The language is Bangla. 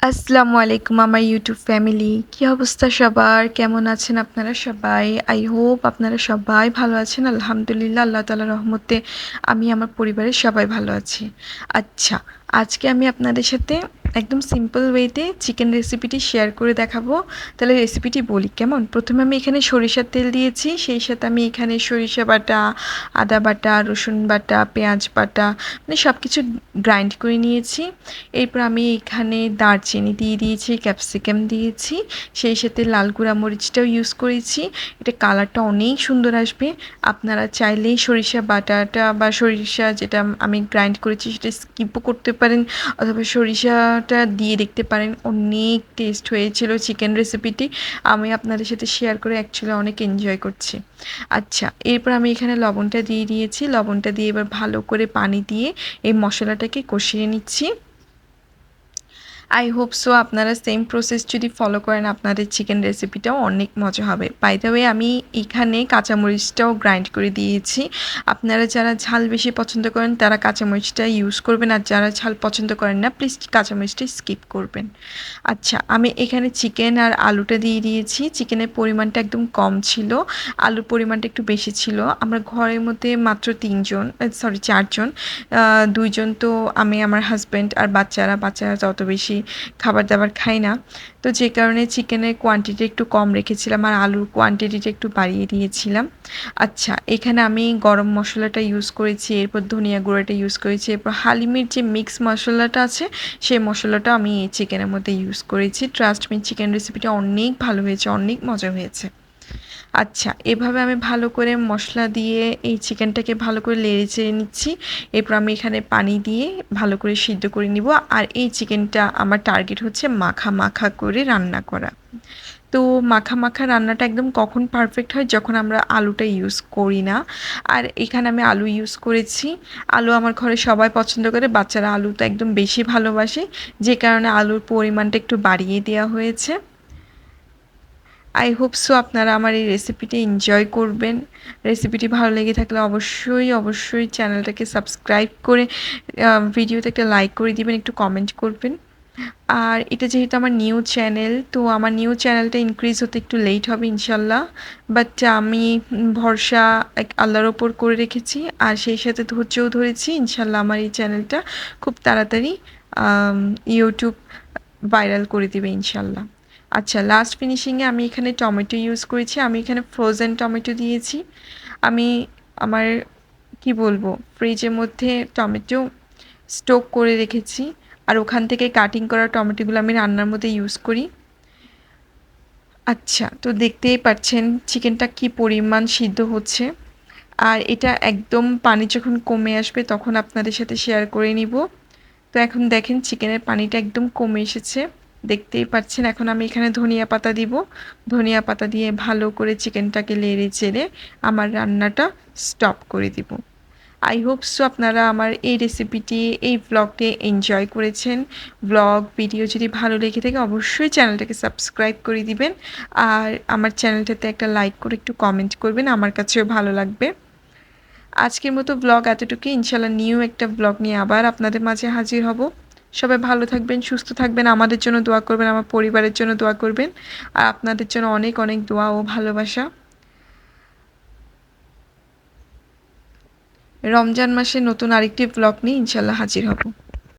আসসালামু আলাইকুম আমার ইউটিউব ফ্যামিলি কি অবস্থা সবার? কেমন আছেন আপনারা সবাই? আই হোপ আপনারা সবাই ভালো আছেন। আলহামদুলিল্লাহ, আল্লাহ তালা রহমতে আমি, আমার পরিবারের সবাই ভালো আছি। আচ্ছা আজকে আমি আপনাদের সাথে একদম সিম্পল ওয়েতে চিকেন রেসিপিটি শেয়ার করে দেখাবো। তাহলে রেসিপিটি বলি কেমন? প্রথমে আমি এখানে সরিষার তেল দিয়েছি। সেই সাথে আমি এখানে সরিষা বাটা, আদা বাটা, রসুন বাটা, পেঁয়াজ বাটা মানে সব কিছু গ্রাইন্ড করে নিয়েছি। এরপর আমি এখানে দারচিনি দিয়ে দিয়েছি ক্যাপসিকাম দিয়েছি। সেই সাথে লাল গুঁড়া মরিচটাও ইউজ করেছি। এটা কালারটা অনেক সুন্দর আসবে। আপনারা চাইলেই সরিষা বাটাটা বা সরিষা যেটা আমি গ্রাইন্ড করেছি সেটা স্কিপও করতে পারেন। অথবা সরিষাটা দিয়ে দেখতে পারেন। অনেক টেস্ট হয়েছিল চিকেন রেসিপিটি আমি আপনাদের সাথে শেয়ার করে অ্যাকচুয়ালি অনেক এনজয় করছি। আচ্ছা এরপর আমি এখানে লবণটা দিয়ে দিয়েছি। লবণটা দিয়ে এবার ভালো করে পানি দিয়ে এই মশলাটাকে কষিয়ে নিচ্ছি। আই হোপ সো আপনারা সেম প্রসেস যদি ফলো করেন আপনাদের চিকেন রেসিপিটাও অনেক মজা হবে। বাই আমি এখানে কাঁচামরিচটাও গ্রাইন্ড করে দিয়েছি। আপনারা যারা ঝাল বেশি পছন্দ করেন, তারা কাঁচামরিচটা ইউজ করবেন আর যারা ঝাল পছন্দ করেন না প্লিজ কাঁচামরিচটা স্কিপ করবেন। আচ্ছা আমি এখানে চিকেন আর আলুটা দিয়ে দিয়েছি। চিকেনের পরিমাণটা একদম কম ছিল। আলুর পরিমাণটা একটু বেশি ছিল। আমরা ঘরের মধ্যে মাত্র তিনজন সরি চারজন। দুইজন তো আমি, আমার হাজব্যান্ড আর বাচ্চারা। বাচ্চারা তত বেশি খাবার দাবার খাই না। তো যে কারণে চিকেনের কোয়ান্টিটি একটু কম রেখেছিলাম আর আলুর কোয়ান্টিটিটা একটু বাড়িয়ে দিয়েছিলাম। আচ্ছা এখানে আমি গরম মশলাটা ইউজ করেছি, এরপর ধনিয়া গুঁড়োটা ইউজ করেছি, এরপর হালিমের যে মিক্স মশলাটা আছে, সেই মশলাটা আমি এই চিকেনের মধ্যে ইউজ করেছি। ট্রাস্ট মি চিকেন রেসিপিটা অনেক ভালো হয়েছে, অনেক মজা হয়েছে। আচ্ছা এভাবে আমি ভালো করে মশলা দিয়ে এই চিকেনটাকে ভালো করে লেড়ে চেড়ে নিচ্ছি। এরপর আমি এখানে পানি দিয়ে ভালো করে সিদ্ধ করে নিব। আর এই চিকেনটা আমার টার্গেট হচ্ছে মাখা মাখা করে রান্না করা। তো মাখা মাখা রান্নাটা একদম কখন পারফেক্ট হয় যখন আমরা আলুটা ইউজ করি না। আর এখানে আমি আলু ইউজ করেছি। আলু আমার ঘরে সবাই পছন্দ করে, বাচ্চারা আলু তো একদম বেশি ভালোবাসে। যে কারণে আলুর পরিমাণটা একটু বাড়িয়ে দেওয়া হয়েছে। আই হোপ সো আপনারা আমার এই রেসিপিটি এনজয় করবেন। রেসিপিটি ভালো লেগে থাকলে অবশ্যই অবশ্যই চ্যানেলটাকে সাবস্ক্রাইব করে ভিডিওতে একটা লাইক করে দিবেন, একটু কমেন্ট করবেন। আর এটা যেহেতু আমার নিউ চ্যানেল তো আমার নিউ চ্যানেলটা ইনক্রিজ হতে একটু লেট হবে ইনশাল্লাহ। বাট আমি ভরসা এক আল্লাহর ওপর করে রেখেছি, আর সেই সাথে ধৈর্যও ধরেছি। ইনশাল্লাহ আমার এই চ্যানেলটা খুব তাড়াতাড়ি ইউটিউব ভাইরাল করে দিবে ইনশাল্লাহ। আচ্ছা লাস্ট ফিনিশিংয়ে আমি এখানে টমেটো ইউজ করেছি। আমি এখানে ফ্রোজেন টমেটো দিয়েছি। আমি আমার, কি বলব ফ্রিজের মধ্যে টমেটো স্টোক করে রেখেছি। আর ওখান থেকে কাটিং করা টমেটোগুলো আমি রান্নার মধ্যে ইউজ করি। আচ্ছা তো দেখতেই পাচ্ছেন চিকেনটা কি পরিমাণ সিদ্ধ হচ্ছে। আর এটা একদম পানি যখন কমে আসবে তখন আপনাদের সাথে শেয়ার করে নিব। তো এখন দেখেন চিকেনের পানিটা একদম কমে এসেছে। দেখতেই পাচ্ছেন, এখন আমি এখানে ধনিয়া পাতা দিব। ধনিয়া পাতা দিয়ে ভালো করে চিকেনটাকে লেড়ে চেড়ে আমার রান্নাটা স্টপ করে দিব। আই হোপ সো আপনারা আমার এই রেসিপিটি এই ব্লগটি এনজয় করেছেন। ব্লগ ভিডিও যদি ভালো লেগে থাকে অবশ্যই চ্যানেলটাকে সাবস্ক্রাইব করে দিবেন। আর আমার চ্যানেলটাতে একটা লাইক করে একটু কমেন্ট করবেন, আমার কাছেও ভালো লাগবে। আজকের মতো ব্লগ এতটুকু ইনশাল্লাহ নিউ একটা ব্লগ নিয়ে আবার আপনাদের মাঝে হাজির হব। সবাই ভালো থাকবেন, সুস্থ থাকবেন, আমাদের জন্য দোয়া করবেন, আমার পরিবারের জন্য দোয়া করবেন, আর আপনাদের জন্য অনেক অনেক দোয়া ও ভালোবাসা। রমজান মাসে নতুন আরেকটি ব্লগ নিয়ে ইনশাল্লাহ হাজির হব।